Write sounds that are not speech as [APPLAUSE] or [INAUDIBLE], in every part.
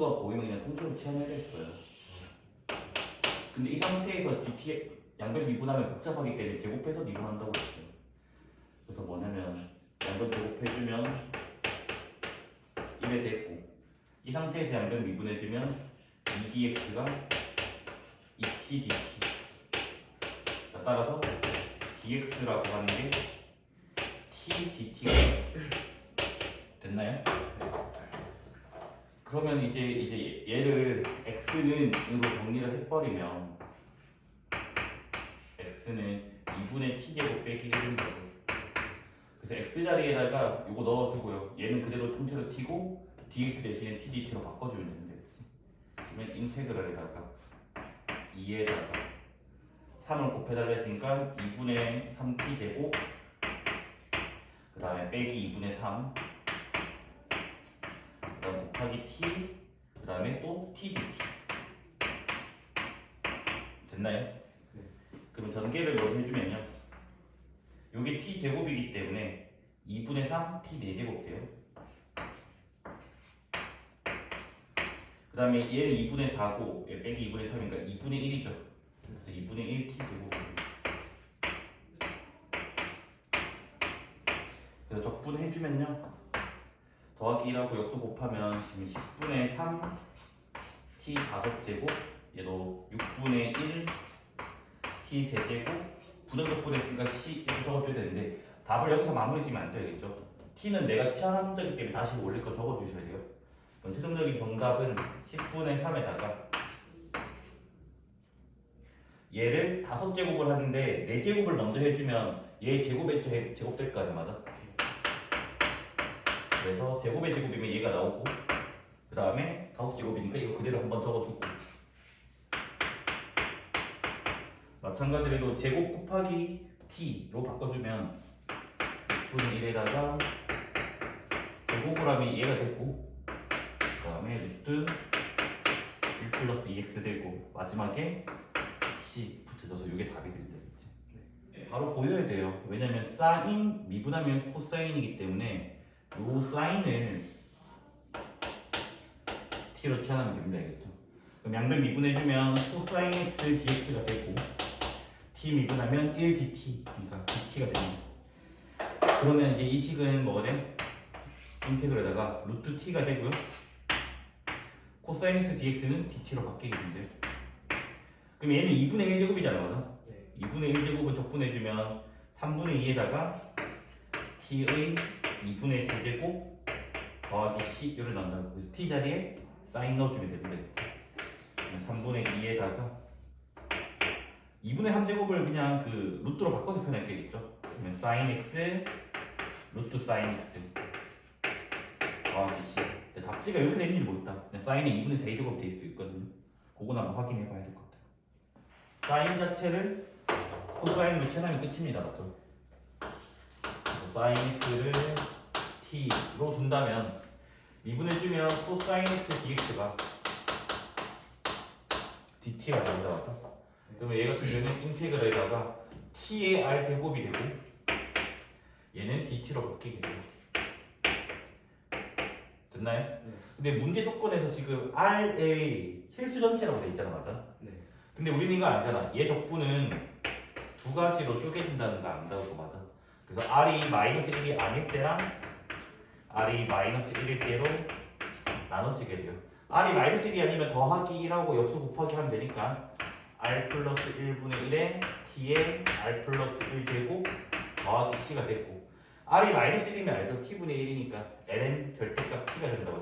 루트가 보이면 그냥 통째로 치환해줄 거예요. 근데 이 상태에서 DT 양변 미분하면 복잡하기 때문에 제곱해서 미분한다고 했어요. 그래서 뭐냐면 양변 제곱해주면 1에 됐고 이 상태에서 양변 미분해주면 2dx가 2t dt 따라서 dx라고 하는 게 t dt가 됐나요? 그러면 이제 이제 얘를 x는 으로 정리를 해버리면 x는 2분의 t 제곱 빼기 1인 거고 그래서 x 자리에다가 이거 넣어주고요. 얘는 그대로 통째로 t고 dx 대신에 t dt로 바꿔주면 되는데 그치? 그러면 인테그랄에다가 2에다가 3을 곱해달라 했으니까 2분의 3t 제곱 그 다음에 빼기 2분의 3 그다음 곱하기 t 그 다음에 또 t dt 됐나요? 네. 그럼 전개를 여기 해주면요? 요게 t 제곱이기 때문에 2분의 3 t 4제곱 돼요. 그 다음에 얘는 2분의 4고 얘 빼기 2분의 3이니까 2분의 1이죠. 그래서 2분의 1 t 제곱 그래서 적분해주면요 더하기 1하고 역수 곱하면 지금 10분의 3 t 5제곱 얘도 6분의 1 t 세제곱 분원적분 했으니까 c 이렇게 적어줘야 되는데 답을 여기서 마무리 지면 안 되겠죠 t는 내가 치환한 적이기 때문에 다시 원래 거 적어주셔야 돼요 그럼 최종적인 정답은 10분의 3에다가 얘를 5제곱을 하는데 4제곱을 먼저 해주면 얘 제곱에 제- 제곱될 거 아니야 맞아? 그래서 제곱의 제곱이면 얘가 나오고 그 다음에 다섯 제곱이니까 이거 그대로 한번 적어주고. 마찬가지로 제곱 곱하기 t로 바꿔주면 분의 1에다가 제곱을 하면 얘가 됐고 그 다음에 루트 1 플러스 2x 되고 마지막에 c 붙여줘서 이게 답이 된다 그치? 바로 보여야 돼요. 왜냐면 사인 미분하면 코사인이기 때문에 요 사인을 t로 치환하면 됩니다 알겠죠? 그럼 양변 미분해주면 코사인 x dx가 되고 t 미분하면 1 dt 그러니까 dt가 됩니다 그러면 이제 이 식은 뭐가 돼? 인테그럴에다가 루트 t가 되고요 코사인 x dx는 dt로 바뀌게 된대요 그럼 얘는 2분의 1제곱이잖아 맞아? 네. 2분의 1제곱을 적분해주면 3분의 2에다가 t의 2분의 3제곱 더하기 c 이를 넣는다고 그래서 t 자리에 사인 넣어주면 됩니다. 3분의 2에다가 2분의 3제곱을 그냥 그 루트로 바꿔서 표현할게겠죠? 그러면 사인 x 루트 사인 x 더하기 c. 근데 답지가 이렇게 되는지 모르겠다. 그냥 사인에 2분의 4제곱 돼 있을 수 있거든요. 그건 한번 확인해 봐야 될 것 같아요. 사인 자체를 코사인으로 치환하면 끝입니다 맞죠? 사인 x를 t로 둔다면 미분해주면 코사인 x dx가 dt가 됩니다 맞죠? 그러면 얘 같은 경우는 인테그럴에다가 t의 r 제곱이 되고 얘는 dt로 바뀌게 돼요 됐나요? 네. 근데 문제 조건에서 지금 r의 실수 전체라고 돼 있잖아 맞아? 네. 근데 우리는 이거 알잖아. 얘 적분은 두 가지로 쪼개진다는 거 안다고 맞아. 그래서 r이 마이너스 1이 아닐 때랑 r이 마이너스 1일 때로 나눠지게 돼요. r이 마이너스 1이 아니면 더하기 1하고 역수 곱하기 하면 되니까 r 플러스 1분의 1에 t에 r 플러스 1제곱 더하기 c가 됐고 r이 마이너스 1이면 알죠? t분의 1이니까 ln 절대값 t가 된다고.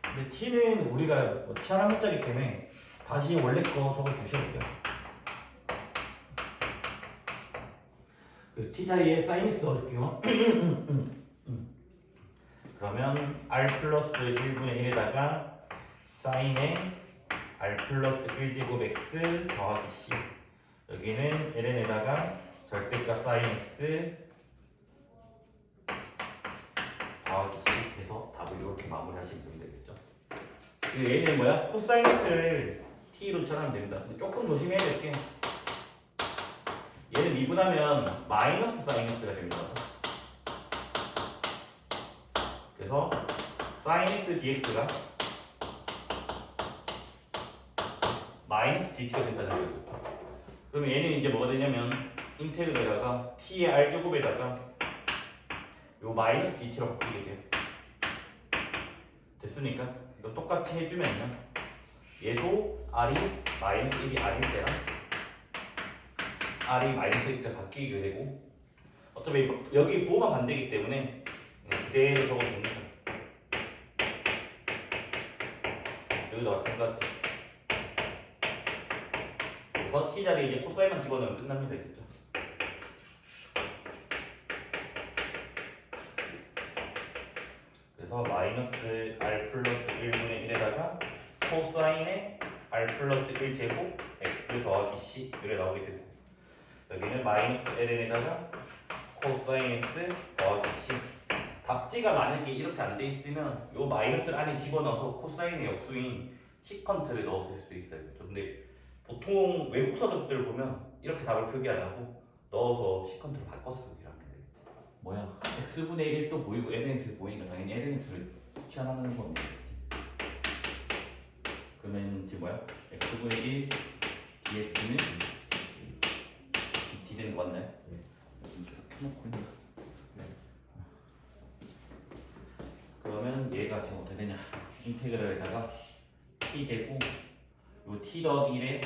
근데 t는 우리가 뭐 치환한 문자기 때문에 다시 원래 거 적어 주셔도 돼요. 그래서 t 자리에 사인 x 넣어줄게요. [CLEARS THROAT] 그러면 r 플러스 1분의 1에다가 사인에 r 플러스 1제곱 x 더하기 c 여기는 ln에다가 절대값 사인 x 더하기 c 해서 답을 이렇게 마무리하시면 되겠죠. 그 얘는 뭐야? 코사인 x를 t로 처하면 됩니다. 조금 조심해야 될게 미분하면 마이너스 x가 됩니다. 그래서 sin x dx가 마이너스 dt가 된다는 거예요. 그러면 얘는 이제 뭐가 되냐면 인테그럴에다가 t의 r 제곱에다가 요 마이너스 dt로 바뀌게 돼요. 됐습니까? 이거 똑같이 해주면요. 얘도 r이 마이너스 1이 r일 때랑 r이 마이너스 1때 바뀌게 되고 어차피 여기 부호가 반대이기 때문에 그대로 적어주면 돼요. 여기도 마찬가지. 그래서 t 자리에 이제 코사인만 집어넣으면 끝납니다. 이겠죠. 그래서 마이너스 r 플러스 1분의 1에다가 코사인의 r 플러스 1 제곱 x 더하기 c 이렇게 나오게 되고 여기는 마이너스 ln에다가 코사인 x 더하기 답지가 만약에 이렇게 안 돼 있으면 요 마이너스를 안에 집어넣어서 코사인의 역수인 시컨트를 넣었을 수도 있어요. 근데 보통 외국 서적들 보면 이렇게 답을 표기 안 하고 넣어서 시컨트로 바꿔서 표기를 하면 되겠지. 뭐야? x분의 1도 보이고 lnx 보이니까 당연히 lnx를 취하는 건 되겠지. 그러면 지금 뭐야? x분의 1 dx는 되는 거 맞나요? 네. 계속 켜놓고 있는 그러면 얘가 지금 어떻게 되냐? 인테그럴에다가 t 되고 요 t 더하기 1에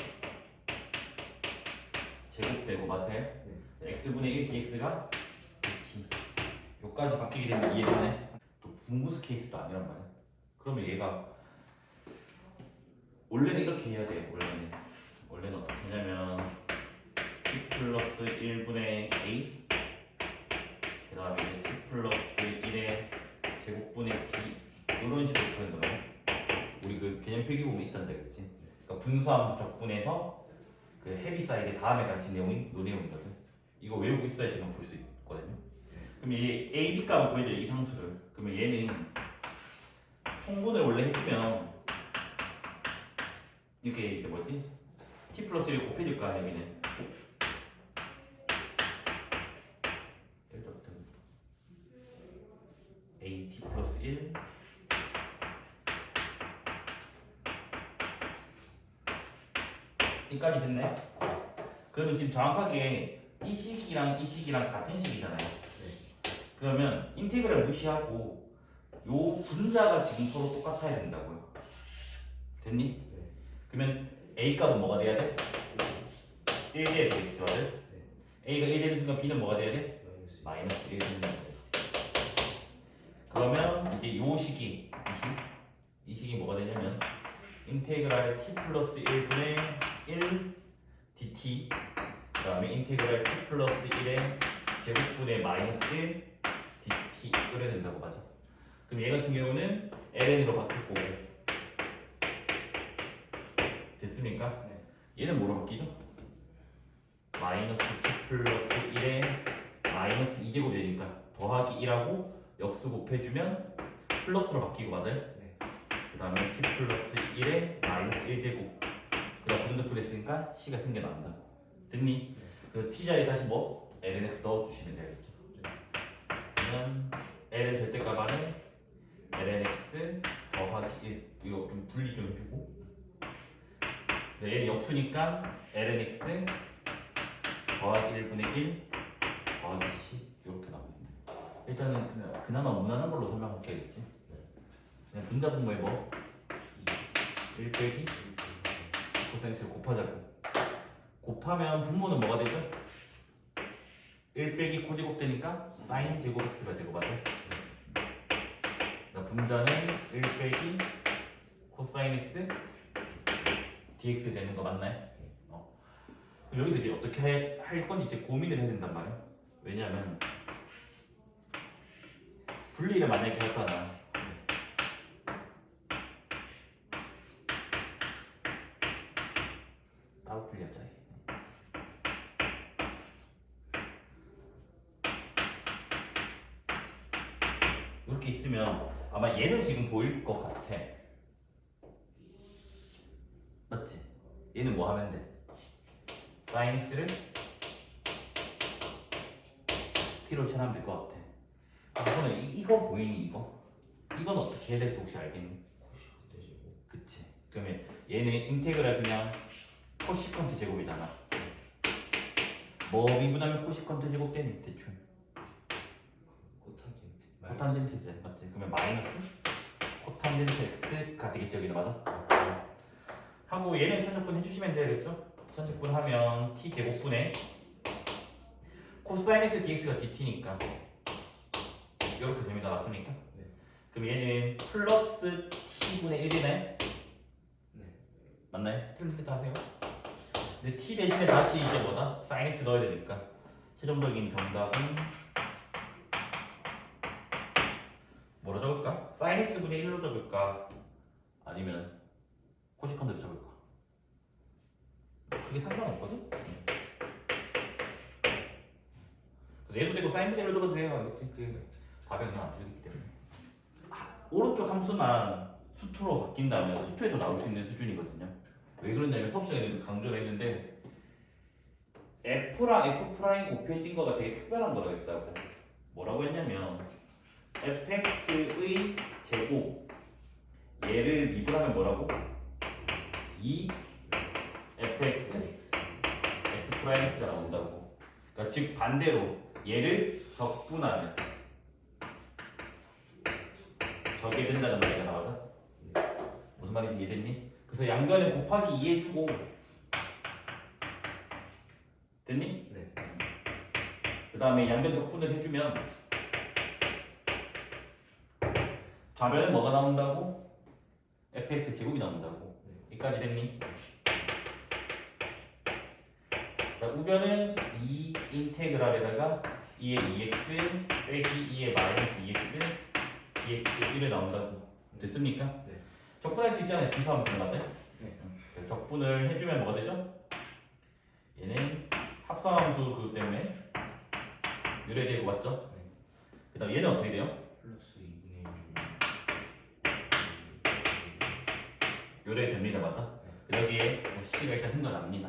제곱되고 맞아요? x분의 1 dx가 dt 요까지 바뀌게 되면 이해되네? 또 분무스 케이스도 아니란 말이야 그러면 얘가 원래는 이렇게 해야 돼 원래는 원래는 어떻게 하냐면 t 플러스 1분의 a. 그 다음에 t 플러스 1의 제곱분의 b. 이런 식으로 표현을 해 우리 그 개념 필기 보면 있단다 그랬지 그러니까 분수함수 적분해서 그 헤비 사이드 다음에 가르친 내용이 요 내용이거든. 이거 외우고 있어야지만 풀수 있거든요. 그럼 이 a, b 값을 구해야 돼 이상수를. 그러면 얘는 통분을 원래 해주면 이렇게 이제 뭐지? T 플러스 1을 곱해줄 거 아니야 여기는 예를 들어 a t 플러스 1 여기까지 됐나요? 그러면 지금 정확하게 이 식이랑 이 식이랑 같은 식이잖아요. 그러면 인테그랄 무시하고 요 분자가 지금 서로 똑같아야 된다고요. 됐니? 네. 그러면 a 값은 뭐가 돼야 돼? 1 돼야 되겠지, 맞아요? a가 1 되는 순간 b는 뭐가 돼야 돼? 마이너스 1 되는 거죠. 그러면 이제 요 식이 이 식, 이 식이 뭐가 되냐면 인테그랄 t 플러스 1분의 1 dt 그 다음에 인테그랄 t 플러스 1의 제곱분의 마이너스 1 dt 이래 된다고 맞아. 그럼 얘 같은 경우는 ln으로 바뀔 거고 됐습니까? 얘는 뭐로 바뀌죠? 마이너스 t 플러스 1의 마이너스 2제곱 되니까 더하기 1하고 역수 곱해주면 플러스로 바뀌고 맞아요? 네. 그 다음에 t 플러스 1에 마이너스 1제곱 그다음 부등급 했으니까 c가 생겨난다. 됐니? 그래서 t 자리에 다시 뭐? lnx 넣어주시면 되겠죠. 그러면 ln 절대값 안에 lnx 더하기 1 이거 좀 분리 좀 해주고. 네, 얘는 역수니까 lnx 더하기 1분의 1 더하기 c 이렇게 나옵니다 일단은 그냥 그나마 무난한 걸로 설명할게겠지 그냥 분자 분모에 뭐? 1 빼기 코사인스를 곱하자고 곱하면 분모는 뭐가 되죠? 1 빼기 코제곱 되니까 사인 제곱 x가 되고 맞아? 그러니까 분자는 1 빼기 코사인 x dx 되는 거 맞나요? 어. 여기서 이제 어떻게 해- 할 건지 이제 고민을 해야 된단 말이야 왜냐하면 분리를 만약에 했잖아 따로 분리하자 이렇게 있으면 아마 얘는 지금 보일 것 같아 맞지? 얘는 뭐 하면 돼? 사인 x를 t로 처리하면 될 것 같아 아, 그러면 이, 이거 보이니 이거? 이건 어떻게 해야 될지 혹시 알겠니? 그치 그러면 얘는 인테그랄 그냥 코시컨트 제곱이잖아 뭐 미분하면 코시컨트 제곱 되니 대충 코탄젠트 제 맞지? 그러면 마이너스 코탄젠트 x가 되겠죠 여기는 맞아? 하고 얘는 천적분 해주시면 되겠죠? 천적분 하면 t 제곱분에 코사인 x dx가 dt니까 이렇게 됩니다 맞습니까? 네. 그럼 얘는 플러스 t분의 1이네 네 맞나요? 틀리다 하세요 근데 t 대신에 다시 이제 뭐다? sin x 넣어야 되니까 최종적인 정답은 뭐로 적을까? sin x분의 1로 적을까? 아니면 코시컨트로 적을까? 그게 상관없거든? 그래서 얘도 되고 sin 분의 1로 적어도 돼요 알겠지? 그 그냥 안 주기 때문에 아, 오른쪽 함수만 수초로 바뀐다면 수초에도 나올 수 있는 수준이거든요 왜 그러냐면 수업 시간에 강조를 했는데 F랑 F 프라임 곱해진 거가 되게 특별한 거라고 했다고 뭐라고 했냐면 fx의 제곱 얘를 미분하면 뭐라고? 2 fx f 프라임 x가 나온다고 그러니까 즉 반대로 얘를 적분하면 저게 된다는 말이야 맞아? 무슨 말인지 이해됐니? 그래서 양변을 곱하기 2 해주고 됐니? 네. 그 다음에 양변 적분을 해주면 좌변은 뭐가 나온다고? fx 제곱이 나온다고 여기까지 됐니? 자, 우변은 2 인테그랄에다가 2의 2x 빼기 2의 마이너스 2x dx 1에 나온다고 됐습니까? 네. 적분할 수 있잖아요 지수함수 맞아요? 네. 응. 적분을 해주면 뭐가 되죠? 얘는 합성함수 그것 때문에 유래되고 맞죠? 네. 그 다음 얘는 어떻게 돼요? 플러스 2분의 1 요래됩니다 맞아? 네. 여기에 뭐 C가 일단 생겨납니다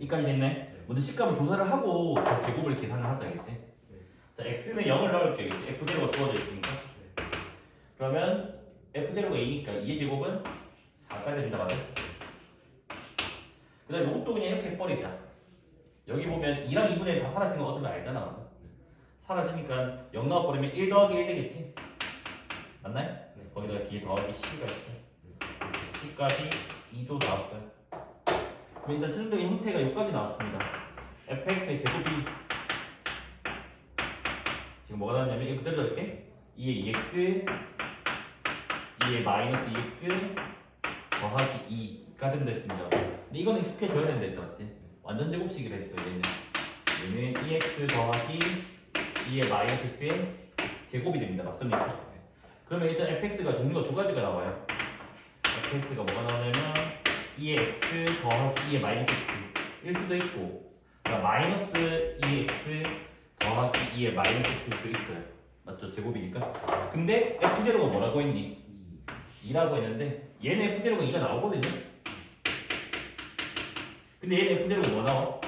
여기까지 됐네 네. 먼저 C값을 조사를 하고 저 제곱을 계산을 하자 겠지 네. 자 X는 0을 넣을게요 이제 F0가 주어져 있으니까 네. 그러면 F0가 2니까 2의 제곱은 4가 됩니다 맞아? 그 다음에 이것도 그냥 이렇게 해버리자 여기 보면 2랑 2분의 1 다 사라진 거 어떤 거 알잖아 맞아? 사라지니까 0 넣어버리면 1 더하기 1 되겠지 맞나요? 네. 거기다가 뒤에 더하기 C가 있어 C까지 2도 나왔어요. 그럼 일단 최종적인 형태가 여기까지 나왔습니다. fx의 제곱이 지금 뭐가 나왔냐면 이거 그대로 적을게 2의 2x 2의 마이너스 2x 더하기 2가 된다 했습니다. 근데 이거는 익숙해져야 된다 했다 맞지? 완전 제곱식이라 했어 얘는 얘는 2x 더하기 2의 마이너스 x의 제곱이 됩니다. 맞습니까? 그러면 일단 fx가 종류가 두 가지가 나와요. Fx가 뭐가 나오냐면 2의 x 더하기 2의 마이너스 x일 수도 있고 그러니까 마이너스 2x 더하기 2의 마이너스 x일 수도 있어요 맞죠? 제곱이니까 근데 f0가 뭐라고 했니? 2라고 했는데 얘는 f0가 2가 나오거든요 근데 얘는 f0가 뭐 나와?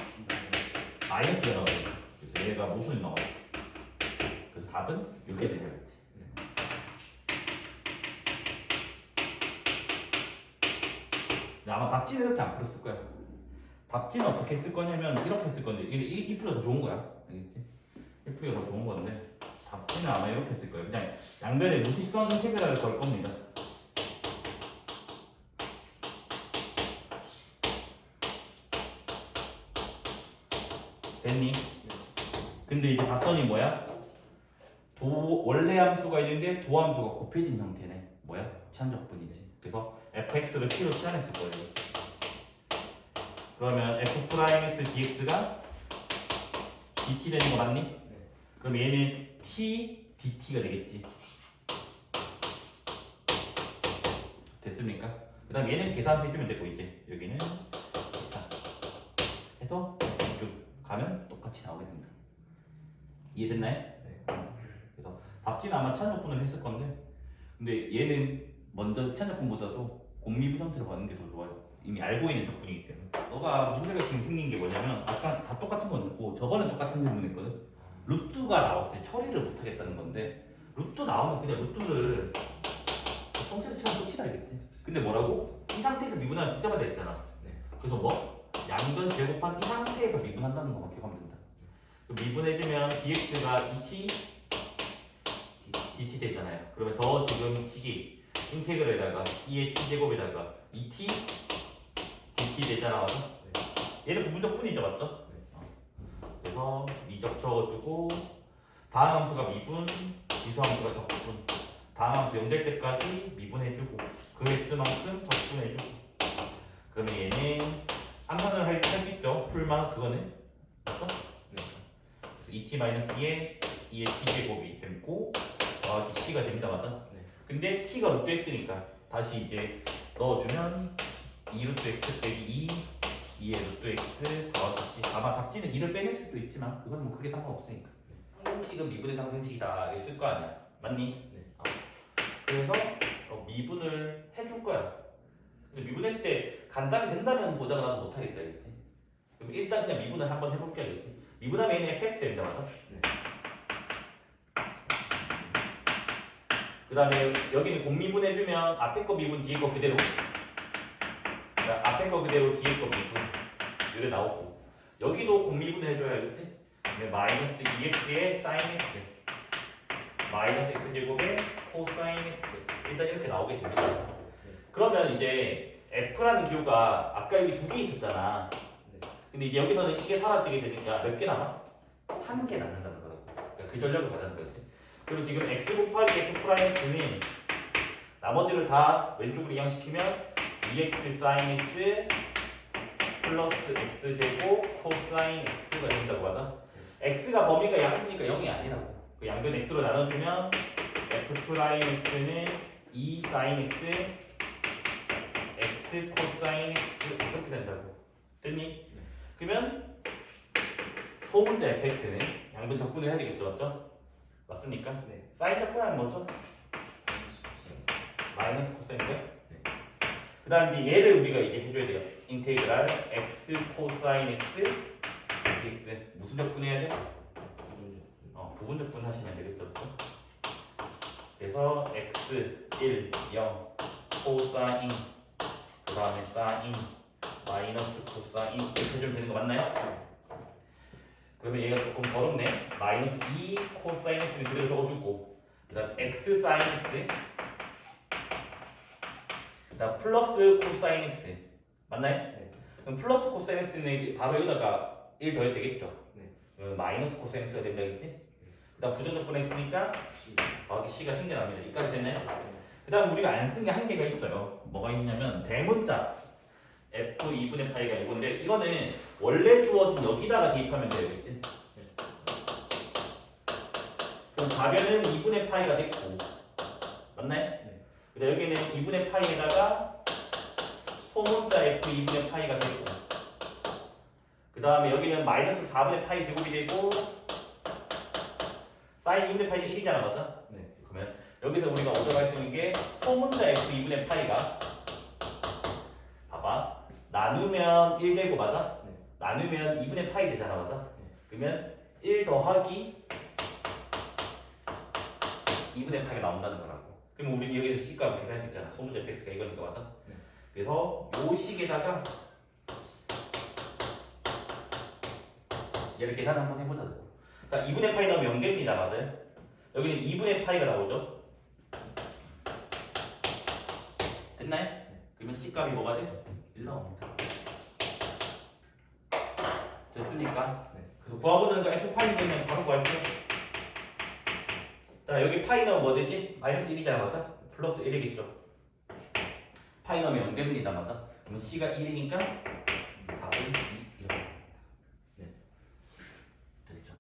마이너스가 나와요 그래서 얘가 무슨 나와요 그래서 답은 이렇게 되겠지 근데 아마 답지는 이렇게 안 풀었을 거야. 답지는 어떻게 했을 거냐면 이렇게 했을 건데 이, 이 풀이 더 좋은 거야. 알겠지? 이 풀이가 더 좋은 건데 답지는 아마 이렇게 했을 거예요. 그냥 양변에 무시성 인테그랄을 걸 겁니다. 됐니? 근데 이제 봤더니 뭐야? 도 원래 함수가 있는데 도함수가 곱해진 형태네. 뭐야? 찬적분이지. 그래서 fx를 t로 치환했을 거예요. 그러면 f 프라임 x dx가 dt 되는 거 맞니? 네. 그럼 얘는 t dt가 되겠지. 됐습니까? 그 다음 얘는 계산해주면 되고 이제 여기는 자, 해서 쭉 가면 똑같이 나오게 된다. 이해됐나요? 네. 그래서 답지는 아마 찬적분을 했을 건데 근데 얘는 먼저 찬적분보다도 곰미분 형태로 가는 게 더 좋아요 이미 알고 있는 적분이기 때문에 너가 문제가 지금 생긴 게 뭐냐면 아까 다 똑같은 건 있고 저번에 똑같은 질문 했거든 루트가 나왔을 때 처리를 못 하겠다는 건데 루트 나오면 그냥 루트를 통째로 치면 끝이다 알겠지? 근데 뭐라고? 이 상태에서 미분하면 복잡하다 했잖아 네. 그래서 뭐? 양변 제곱한 이 상태에서 미분한다는 것만 기억하면 된다 그럼 미분해주면 dx가 dt dt 되잖아요 그러면 저 지금 식이 인테그럴에다가 2의 t제곱에다가 2t dt 되잖아 맞아? 얘는 부분적 분이죠 맞죠? 네. 어. 그래서 미적 적어주고 다음 함수가 미분 지수 함수가 적분 다음 함수 0될 때까지 미분해주고 그 횟수만큼 적분해주고 그러면 얘는 암산을 할수 있죠 풀만 그거는 맞죠? 네. 그래서 2t-2에 2의 t제곱이 되고 더하기 c가 됩니다 맞아? 네. 근데 t가 루트 x니까 다시 이제 넣어주면 2 루트 x 빼기 2 2의 루트 x 더하기 c 아마 답지는 2를 빼낼 수도 있지만 그건 뭐 크게 상관없으니까 항등식은 미분의 항등식이다 있을 거 아니야 맞니? 네. 어. 그래서 어, 미분을 해줄 거야 근데 미분했을 때 간단히 된다는 보장은 나도 못하겠다 알겠지? 그럼 일단 그냥 미분을 한번 해볼게 알겠지? 미분하면 얘는 fx 됩니다 맞아? 네. 그 다음에 여기는 공미분 해주면 앞에 거 미분 뒤에 거 그대로. 앞에 거 그대로 뒤에 거 미분. 이래 나오고. 여기도 공미분 해줘야 알겠지? 마이너스 2x의 sin x. 마이너스 x 제곱의 코사인 x. 일단 이렇게 나오게 됩니다. 그러면 이제 f라는 기호가 아까 여기 두 개 있었잖아. 네. 근데 이제 여기서는 이게 사라지게 되니까 몇 개 남아? 한 개 남는다는 거라고 그러니까 그 전력을 받는 거지 그리고 지금 x 곱하기 f 프라임 x는 나머지를 다 왼쪽으로 이항시키면 2x sin x 플러스 x 제곱 코사인 x가 된다고 하자 x가 범위가 양수니까 0이 아니라고 그 양변 x로 나눠주면 f 프라임 x는 2 sin x x 코사인 x 이렇게 된다고 됐니? 그러면 소문자 fx는 양변 적분을 해야 되겠죠 맞죠? 맞습니까? 네. 사인 적분하면 뭐죠? 마이너스 코사인. 마이너스 코사인이죠? 네. 그 다음 이제 얘를 우리가 이제 해줘야 돼요 인테그랄 x 코사인 x dx 무슨 적분해야 돼? 어, 부분 적분 하시면 되겠죠 그렇죠? 그래서 x 1 0 코사인 그 다음에 사인 마이너스 코사인 이렇게 해주면 되는 거 맞나요? 그러면 얘가 조금 더럽네 마이너스 2 코사인 x는 그대로 적어주고 그 다음 x 사인 x 그 다음 플러스 코사인 x 맞나요? 네. 그럼 플러스 코사인 x는 바로 여기다가 1 더해도 되겠죠? 네. 마이너스 코사인 x가 된다겠지? 그 다음 부정적분 했으니까. 더하기 c가 생겨납니다 여기까지 됐나요? 네. 그 다음 우리가 안 쓴 게 한 개가 있어요. 뭐가 있냐면 대문자 f 2분의 파이가 이건데 이거는 원래 주어진 여기다가 대입하면 되겠지. 그럼 가변은 2분의 파이가 됐고 맞나요? 네. 근데 여기는 2분의 파이에다가 소문자 f 2분의 파이가 됐고 그 다음에 여기는 마이너스 4분의 파이 제곱이 되고 사인 2분의 파이는 1이잖아 맞아? 네. 그러면 여기서 우리가 얻어갈 수 있는 게 소문자 f 2분의 파이가 나누면 1 되고 맞아? 네. 나누면 2분의 파이 되잖아 맞아? 네. 그러면 1 더하기 2분의 파이가 나온다는 거라고 그럼 우리 여기서 C값을 계산할 수 있잖아 소문자 fx가 이거니까 맞아? 네. 그래서 요 식에다가 얘를 계산 한번 해보자고 자 2분의 파이 나오면 0개입니다 맞아요? 여기는 2분의 파이가 나오죠? 됐나요? 그러면 C값이 뭐가 돼? 1 나옵니다. 됐습니까? 네. 그래서 구하고 있는 거 F 파이 되면 바로 구할게요. 자 여기 파이 넣으면 뭐 되지? 마이너스 1이잖아 맞아? 플러스 1이겠죠? 파이 넣으면 0 됩니다 맞아? 그러면 C가 1이니까 답은